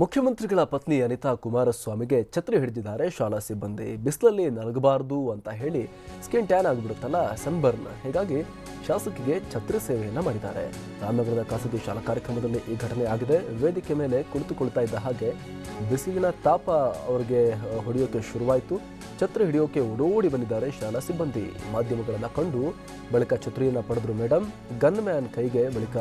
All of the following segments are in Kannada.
ಮುಖ್ಯಮಂತ್ರಿಗಳ ಪತ್ನಿ ಅನಿತಾ ಕುಮಾರಸ್ವಾಮಿಗೆ ಛತ್ರಿ ಹಿಡಿದಿದ್ದಾರೆ ಶಾಲಾ ಸಿಬ್ಬಂದಿ. ಬಿಸಿಲಲ್ಲಿ ನಲಗಬಾರದು ಅಂತ ಹೇಳಿ ಸ್ಕಿನ್ ಟ್ಯಾನ್ ಆಗಿಬಿಡುತ್ತಲ್ಲ ಸನ್ಬರ್ನ್ ಹೀಗಾಗಿ ಶಾಸಕಿಗೆ ಛತ್ರಿ ಸೇವೆಯನ್ನ ಮಾಡಿದ್ದಾರೆ. ರಾಮನಗರದ ಖಾಸಗಿ ಶಾಲಾ ಕಾರ್ಯಕ್ರಮದಲ್ಲಿ ಈ ಘಟನೆ ಆಗಿದೆ. ವೇದಿಕೆ ಮೇಲೆ ಕುಳಿತುಕೊಳ್ತಾ ಇದ್ದ ಹಾಗೆ ಬಿಸಿಲಿನ ತಾಪ ಅವರಿಗೆ ಹೊಡೆಯೋಕೆ ಶುರುವಾಯಿತು. ಛತ್ರಿ ಹಿಡಿಯೋಕೆ ಓಡೋಡಿ ಬಂದಿದ್ದಾರೆ ಶಾಲಾ ಸಿಬ್ಬಂದಿ. ಮಾಧ್ಯಮಗಳನ್ನ ಕಂಡು ಬಳಿಕ ಛತ್ರಿಯನ್ನ ಪಡೆದ್ರು ಮೇಡಮ್ ಗನ್ ಮ್ಯಾನ್ ಕೈಗೆ ಬಳಿಕ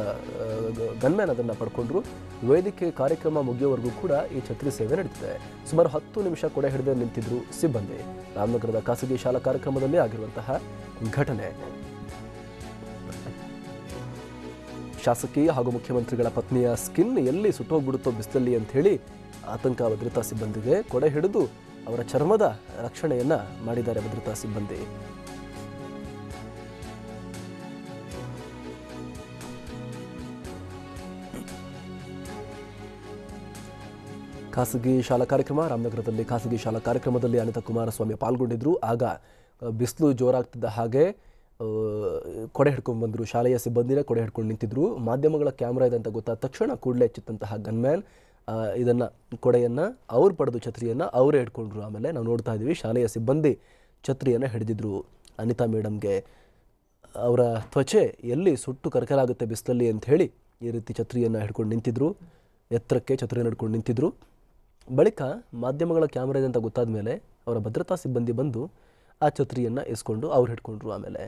ಗನ್ ಮ್ಯಾನ್ ಅದನ್ನ ಪಡ್ಕೊಂಡ್ರು. ವೇದಿಕೆ ಕಾರ್ಯಕ್ರಮ ಮುಗಿಯೋವರೆಗೂ ಕೂಡ ಈ ಛತ್ರಿ ಸೇವೆ ನಡೆದಿದೆ ಸುಮಾರು ಹತ್ತು ನಿಮಿಷ ಕೂಡ ಹಿಡಿದೇ ನಿಂತಿದ್ರು ಸಿಬ್ಬಂದಿ. ರಾಮನಗರದ ಖಾಸಗಿ ಶಾಲಾ ಕಾರ್ಯಕ್ರಮದಲ್ಲಿ ಆಗಿರುವಂತಹ ಘಟನೆ. ಶಾಸಕಿ ಹಾಗೂ ಮುಖ್ಯಮಂತ್ರಿಗಳ ಪತ್ನಿಯ ಸ್ಕಿನ್ ಎಲ್ಲಿ ಸುಟ್ಟೋಗ್ಬಿಡುತ್ತೋ ಬಿಸಿಲಲ್ಲಿ ಅಂತ ಹೇಳಿ ಆತಂಕ ಭದ್ರತಾ ಸಿಬ್ಬಂದಿಗೆ ಕೊಡೆ ಹಿಡಿದು ಅವರ ಚರ್ಮದ ರಕ್ಷಣೆಯನ್ನ ಮಾಡಿದ್ದಾರೆ ಭದ್ರತಾ ಸಿಬ್ಬಂದಿ. ಖಾಸಗಿ ಶಾಲಾ ಕಾರ್ಯಕ್ರಮ, ರಾಮನಗರದಲ್ಲಿ ಖಾಸಗಿ ಶಾಲಾ ಕಾರ್ಯಕ್ರಮದಲ್ಲಿ ಅನಿತಾ ಕುಮಾರಸ್ವಾಮಿ ಪಾಲ್ಗೊಂಡಿದ್ರು. ಆಗ ಬಿಸಿಲು ಜೋರಾಗ್ತಿದ್ದ ಹಾಗೆ ಕೊಡೆ ಹಿಡ್ಕೊಂಡು ಬಂದರು, ಶಾಲೆಯ ಸಿಬ್ಬಂದಿನ ಕೊಡೆ ಹಿಡ್ಕೊಂಡು ನಿಂತಿದ್ರು. ಮಾಧ್ಯಮಗಳ ಕ್ಯಾಮ್ರಾ ಇದೆ ಅಂತ ಗೊತ್ತಾದ ತಕ್ಷಣ ಕೂಡಲೇ ಎಚ್ಚೆತ್ತಂತಹ ಗನ್ಮ್ಯಾನ್ ಇದನ್ನು, ಕೊಡೆಯನ್ನು, ಅವ್ರು ಪಡೆದು ಛತ್ರಿಯನ್ನು ಅವರೇ ಹಿಡ್ಕೊಂಡ್ರು. ಆಮೇಲೆ ನಾವು ನೋಡ್ತಾ ಇದ್ದೀವಿ ಶಾಲೆಯ ಸಿಬ್ಬಂದಿ ಛತ್ರಿಯನ್ನು ಹಿಡಿದಿದ್ರು. ಅನಿತಾ ಮೇಡಮ್ಗೆ ಅವರ ತ್ವಚೆ ಎಲ್ಲಿ ಸುಟ್ಟು ಕರಕಲಾಗುತ್ತೆ ಬಿಸಿಲಲ್ಲಿ ಅಂತ ಹೇಳಿ ಈ ರೀತಿ ಛತ್ರಿಯನ್ನು ಹಿಡ್ಕೊಂಡು ನಿಂತಿದ್ರು. ಎತ್ತರಕ್ಕೆ ಛತ್ರಿಯನ್ನು ಹಿಡ್ಕೊಂಡು ನಿಂತಿದ್ರು. ಬಳಿಕ ಮಾಧ್ಯಮಗಳ ಕ್ಯಾಮ್ರಾ ಇದೆ ಅಂತ ಗೊತ್ತಾದ ಮೇಲೆ ಅವರ ಭದ್ರತಾ ಸಿಬ್ಬಂದಿ ಬಂದು ಆ ಛತ್ರಿಯನ್ನು ಇಸ್ಕೊಂಡು ಅವ್ರು ಹಿಡ್ಕೊಂಡ್ರು ಆಮೇಲೆ.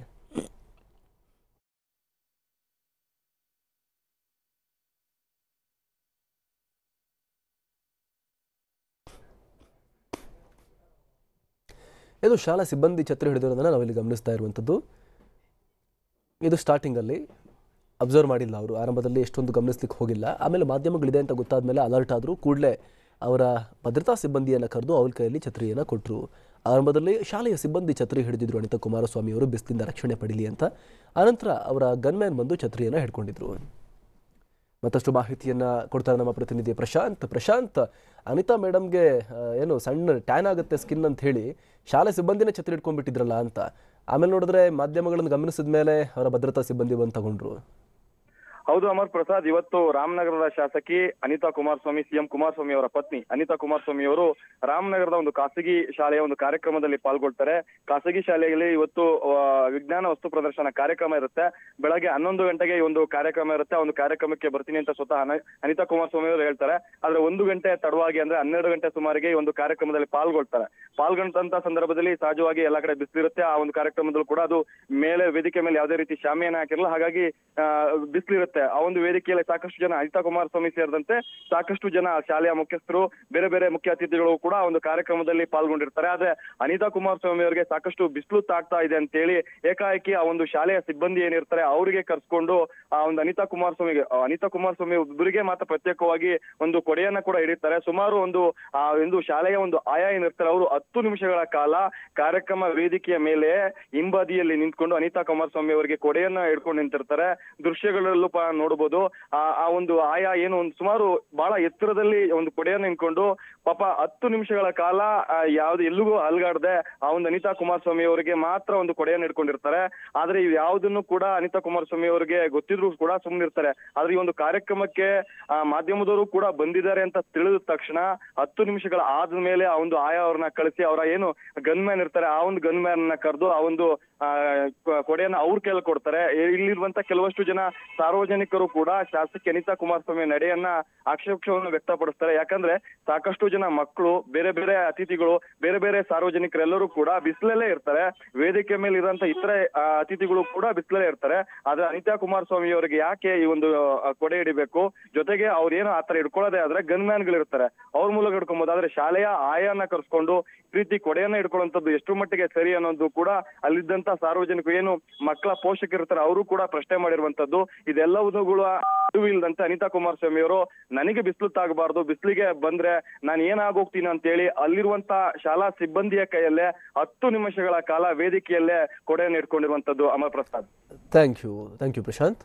ಇದು ಶಾಲಾ ಸಿಬ್ಬಂದಿ ಛತ್ರಿ ಹಿಡಿದಿರೋದನ್ನ ನಾವಿಲ್ಲಿ ಗಮನಿಸ್ತಾ ಇರುವಂಥದ್ದು. ಇದು ಸ್ಟಾರ್ಟಿಂಗಲ್ಲಿ ಅಬ್ಸರ್ವ್ ಮಾಡಿಲ್ಲ ಅವರು. ಆರಂಭದಲ್ಲಿ ಎಷ್ಟೊಂದು ಗಮನಿಸ್ಲಿಕ್ಕೆ ಹೋಗಿಲ್ಲ. ಆಮೇಲೆ ಮಾಧ್ಯಮಗಳಿದೆ ಅಂತ ಗೊತ್ತಾದ ಮೇಲೆ ಅಲರ್ಟ್ ಆದರೂ ಕೂಡಲೇ ಅವರ ಭದ್ರತಾ ಸಿಬ್ಬಂದಿಯನ್ನು ಕರೆದು ಅವ್ರ ಕೈಯಲ್ಲಿ ಛತ್ರಿಯನ್ನು ಕೊಟ್ಟರು ಆರಂಭದಲ್ಲಿ ಶಾಲೆಯ ಸಿಬ್ಬಂದಿ ಛತ್ರಿ ಹಿಡಿದಿದ್ರು ಅನಿತಾ ಕುಮಾರಸ್ವಾಮಿ ಅವರು, ಬಿಸಿಲಿಂದ ರಕ್ಷಣೆ ಪಡೀಲಿ ಅಂತ. ಆನಂತರ ಅವರ ಗನ್ಮ್ಯಾನ್ ಬಂದು ಛತ್ರಿಯನ್ನು ಹಿಡ್ಕೊಂಡಿದ್ರು. ಮತ್ತಷ್ಟು ಮಾಹಿತಿಯನ್ನ ಕೊಡ್ತಾರೆ ನಮ್ಮ ಪ್ರತಿನಿಧಿ ಪ್ರಶಾಂತ್. ಪ್ರಶಾಂತ್, ಅನಿತಾ ಮೇಡಮ್ಗೆ ಏನು ಸಣ್ಣ ಟ್ಯಾನ್ ಆಗುತ್ತೆ ಸ್ಕಿನ್ ಅಂತ ಹೇಳಿ ಶಾಲೆ ಸಿಬ್ಬಂದಿನೇ ಛತ್ರಿ ಇಟ್ಕೊಂಡ್ಬಿಟ್ಟಿದ್ರಲ್ಲ ಅಂತ. ಆಮೇಲೆ ನೋಡಿದ್ರೆ ಮಾಧ್ಯಮಗಳನ್ನು ಗಮನಿಸಿದ ಮೇಲೆ ಅವರ ಭದ್ರತಾ ಸಿಬ್ಬಂದಿ ಬಂದು ತಗೊಂಡ್ರು. ಹೌದು ಅಮರ್ ಪ್ರಸಾದ್, ಇವತ್ತು ರಾಮನಗರದ ಶಾಸಕಿ ಅನಿತಾ ಕುಮಾರಸ್ವಾಮಿ, ಸಿಎಂ ಕುಮಾರಸ್ವಾಮಿ ಅವರ ಪತ್ನಿ ಅನಿತಾ ಕುಮಾರಸ್ವಾಮಿ ಅವರು ರಾಮನಗರದ ಒಂದು ಖಾಸಗಿ ಶಾಲೆಯ ಒಂದು ಕಾರ್ಯಕ್ರಮದಲ್ಲಿ ಪಾಲ್ಗೊಳ್ತಾರೆ. ಖಾಸಗಿ ಶಾಲೆಯಲ್ಲಿ ಇವತ್ತು ವಿಜ್ಞಾನ ವಸ್ತು ಪ್ರದರ್ಶನ ಕಾರ್ಯಕ್ರಮ ಇರುತ್ತೆ. ಬೆಳಗ್ಗೆ ಹನ್ನೊಂದು ಗಂಟೆಗೆ ಒಂದು ಕಾರ್ಯಕ್ರಮ ಇರುತ್ತೆ. ಒಂದು ಕಾರ್ಯಕ್ರಮಕ್ಕೆ ಬರ್ತೀನಿ ಅಂತ ಸ್ವತಃ ಅನ- ಅನಿತಾ ಕುಮಾರಸ್ವಾಮಿ ಅವರು ಹೇಳ್ತಾರೆ. ಆದ್ರೆ ಒಂದು ಗಂಟೆ ತಡವಾಗಿ ಅಂದ್ರೆ ಹನ್ನೆರಡು ಗಂಟೆ ಸುಮಾರಿಗೆ ಈ ಒಂದು ಕಾರ್ಯಕ್ರಮದಲ್ಲಿ ಪಾಲ್ಗೊಳ್ತಾರೆ. ಪಾಲ್ಗೊಂಡಂತ ಸಂದರ್ಭದಲ್ಲಿ ಸಹಜವಾಗಿ ಎಲ್ಲಾ ಕಡೆ ಬಿಸಿಲಿರುತ್ತೆ. ಆ ಒಂದು ಕಾರ್ಯಕ್ರಮದಲ್ಲೂ ಕೂಡ ಅದು ಮೇಲೆ ವೇದಿಕೆ ಮೇಲೆ ಯಾವುದೇ ರೀತಿ ಶಾಮಿಯನ್ನು ಹಾಕಿರಲ್ಲ, ಹಾಗಾಗಿ ಬಿಸಿಲಿರುತ್ತೆ. ಆ ಒಂದು ವೇದಿಕೆಯಲ್ಲಿ ಸಾಕಷ್ಟು ಜನ ಅನಿತಾ ಕುಮಾರಸ್ವಾಮಿ ಸೇರಿದಂತೆ ಸಾಕಷ್ಟು ಜನ ಶಾಲೆಯ ಮುಖ್ಯಸ್ಥರು, ಬೇರೆ ಬೇರೆ ಮುಖ್ಯ ಅತಿಥಿಗಳು ಕೂಡ ಒಂದು ಕಾರ್ಯಕ್ರಮದಲ್ಲಿ ಪಾಲ್ಗೊಂಡಿರ್ತಾರೆ. ಆದ್ರೆ ಅನಿತಾ ಕುಮಾರಸ್ವಾಮಿ ಅವರಿಗೆ ಸಾಕಷ್ಟು ಬಿಸಿಲು ತಾಗ್ತಾ ಇದೆ ಅಂತ ಹೇಳಿ ಏಕಾಏಕಿ ಆ ಒಂದು ಶಾಲೆಯ ಸಿಬ್ಬಂದಿ ಏನಿರ್ತಾರೆ, ಅವರಿಗೆ ಕರ್ಸ್ಕೊಂಡು ಆ ಒಂದು ಅನಿತಾ ಕುಮಾರಸ್ವಾಮಿಗೆ, ಅನಿತಾ ಕುಮಾರಸ್ವಾಮಿ ಒಬ್ಬರಿಗೆ ಮಾತ್ರ ಪ್ರತ್ಯೇಕವಾಗಿ ಒಂದು ಕೊಡೆಯನ್ನ ಕೂಡ ಹಿಡಿತಾರೆ. ಸುಮಾರು ಒಂದು, ಆ ಒಂದು ಶಾಲೆಯ ಒಂದು ಆಯಾ ಏನಿರ್ತಾರೆ, ಅವರು ಹತ್ತು ನಿಮಿಷಗಳ ಕಾಲ ಕಾರ್ಯಕ್ರಮ ವೇದಿಕೆಯ ಮೇಲೆ ಹಿಂಬದಿಯಲ್ಲಿ ನಿಂತ್ಕೊಂಡು ಅನಿತಾ ಕುಮಾರಸ್ವಾಮಿ ಅವರಿಗೆ ಕೊಡೆಯನ್ನ ಹಿಡ್ಕೊಂಡು ನಿಂತಿರ್ತಾರೆ. ದೃಶ್ಯಗಳಲ್ಲೂ ನೋಡಬಹುದು ಆ ಒಂದು ಆಯಾ ಏನು ಒಂದು ಸುಮಾರು ಬಹಳ ಎತ್ತರದಲ್ಲಿ ಒಂದು ಕೊಡೆಯನ್ನ ನಿಂತ್ಕೊಂಡು ಪಾಪ ಹತ್ತು ನಿಮಿಷಗಳ ಕಾಲ ಯಾವ್ದು ಎಲ್ಲಿಗೂ ಅಲ್ಗಾಡದೆ ಆ ಒಂದು ಅನಿತಾ ಕುಮಾರಸ್ವಾಮಿ ಅವರಿಗೆ ಮಾತ್ರ ಒಂದು ಕೊಡೆಯನ್ನು ಇಟ್ಕೊಂಡಿರ್ತಾರೆ ಆದ್ರೆ ಇವ್ ಯಾವ್ದನ್ನು ಕೂಡ ಅನಿತಾ ಕುಮಾರಸ್ವಾಮಿ ಅವರಿಗೆ ಗೊತ್ತಿದ್ರು ಕೂಡ ಸುಮ್ಮನಿರ್ತಾರೆ ಆದ್ರೆ ಈ ಒಂದು ಕಾರ್ಯಕ್ರಮಕ್ಕೆ ಮಾಧ್ಯಮದವರು ಕೂಡ ಬಂದಿದ್ದಾರೆ ಅಂತ ತಿಳಿದ ತಕ್ಷಣ ಹತ್ತು ನಿಮಿಷಗಳ ಆದ ಮೇಲೆ ಆ ಒಂದು ಆಯಾ ಅವ್ರನ್ನ ಕಳಿಸಿ ಅವರ ಏನು ಗನ್ ಮ್ಯಾನ್ ಇರ್ತಾರೆ, ಆ ಒಂದು ಗನ್ ಮ್ಯಾನ್ನ ಕರೆದು ಆ ಒಂದು ಕೊಡೆಯನ್ನ ಅವ್ರ ಕೈಯಲ್ಲಿ ಕೊಡ್ತಾರೆ. ಇಲ್ಲಿರುವಂತ ಕೆಲವಷ್ಟು ಜನ ಸಾರ್ವಜನಿಕರು ಕೂಡ ಶಾಸಕಿ ಅನಿತಾ ಕುಮಾರಸ್ವಾಮಿ ನಡೆಯನ್ನ ಆಕ್ಷೇಪವನ್ನು ವ್ಯಕ್ತಪಡಿಸ್ತಾರೆ. ಯಾಕಂದ್ರೆ ಸಾಕಷ್ಟು ಜನ ಮಕ್ಕಳು, ಬೇರೆ ಬೇರೆ ಅತಿಥಿಗಳು, ಬೇರೆ ಬೇರೆ ಸಾರ್ವಜನಿಕರೆಲ್ಲರೂ ಕೂಡ ಬಿಸಿಲಲ್ಲೇ ಇರ್ತಾರೆ. ವೇದಿಕೆ ಮೇಲೆ ಇರುವಂತ ಇತರೆ ಅತಿಥಿಗಳು ಕೂಡ ಬಿಸಿಲಲ್ಲೇ ಇರ್ತಾರೆ. ಆದ್ರೆ ಅನಿತಾ ಕುಮಾರಸ್ವಾಮಿ ಅವರಿಗೆ ಯಾಕೆ ಈ ಒಂದು ಕೊಡೆ ಹಿಡಿಬೇಕು? ಜೊತೆಗೆ ಅವ್ರೇನು ಆತರ ಹಿಡ್ಕೊಳ್ಳೋದೇ ಆದ್ರೆ ಗನ್ ಮ್ಯಾನ್ಗಳು ಇರ್ತಾರೆ. ಅವ್ರ ಮೂಲಕ ಹಿಡ್ಕೊಬಹುದು ಆದ್ರೆ ಶಾಲೆಯ ಆಯಾನ ಕರ್ಸ್ಕೊಂಡು ರೀತಿ ಕೊಡೆಯನ್ನ ಹಿಡ್ಕೊಳ್ಳುವಂತದ್ದು ಎಷ್ಟು ಮಟ್ಟಿಗೆ ಸರಿ ಅನ್ನೋದು ಕೂಡ ಅಲ್ಲಿದ್ದಂತ ಸಾರ್ವಜನಿಕರು ಏನು ಮಕ್ಕಳ ಪೋಷಕರು ಇರ್ತಾರೆ ಅವರು ಕೂಡ ಪ್ರಶ್ನೆ ಮಾಡಿರುವಂತದ್ದು ಇದೆಲ್ಲವೂ ಅರಿವು ಇಲ್ದಂತೆ ಅನಿತಾ ಕುಮಾರಸ್ವಾಮಿ ಅವರು, ನನಗೆ ಬಿಸಿಲು ತಾಗಬಾರ್ದು, ಬಿಸಿಲಿಗೆ ಬಂದ್ರೆ ನಾನು ಏನಾಗೋಗ್ತೀನಿ ಅಂತೇಳಿ ಅಲ್ಲಿರುವಂತ ಶಾಲಾ ಸಿಬ್ಬಂದಿಯ ಕೈಯಲ್ಲೇ ಹತ್ತು ನಿಮಿಷಗಳ ಕಾಲ ವೇದಿಕೆಯಲ್ಲೇ ಕೊಡೆಯನ್ನು ಇಟ್ಕೊಂಡಿರುವಂತದ್ದು Amar Prasad. Thank you thank you Prashanth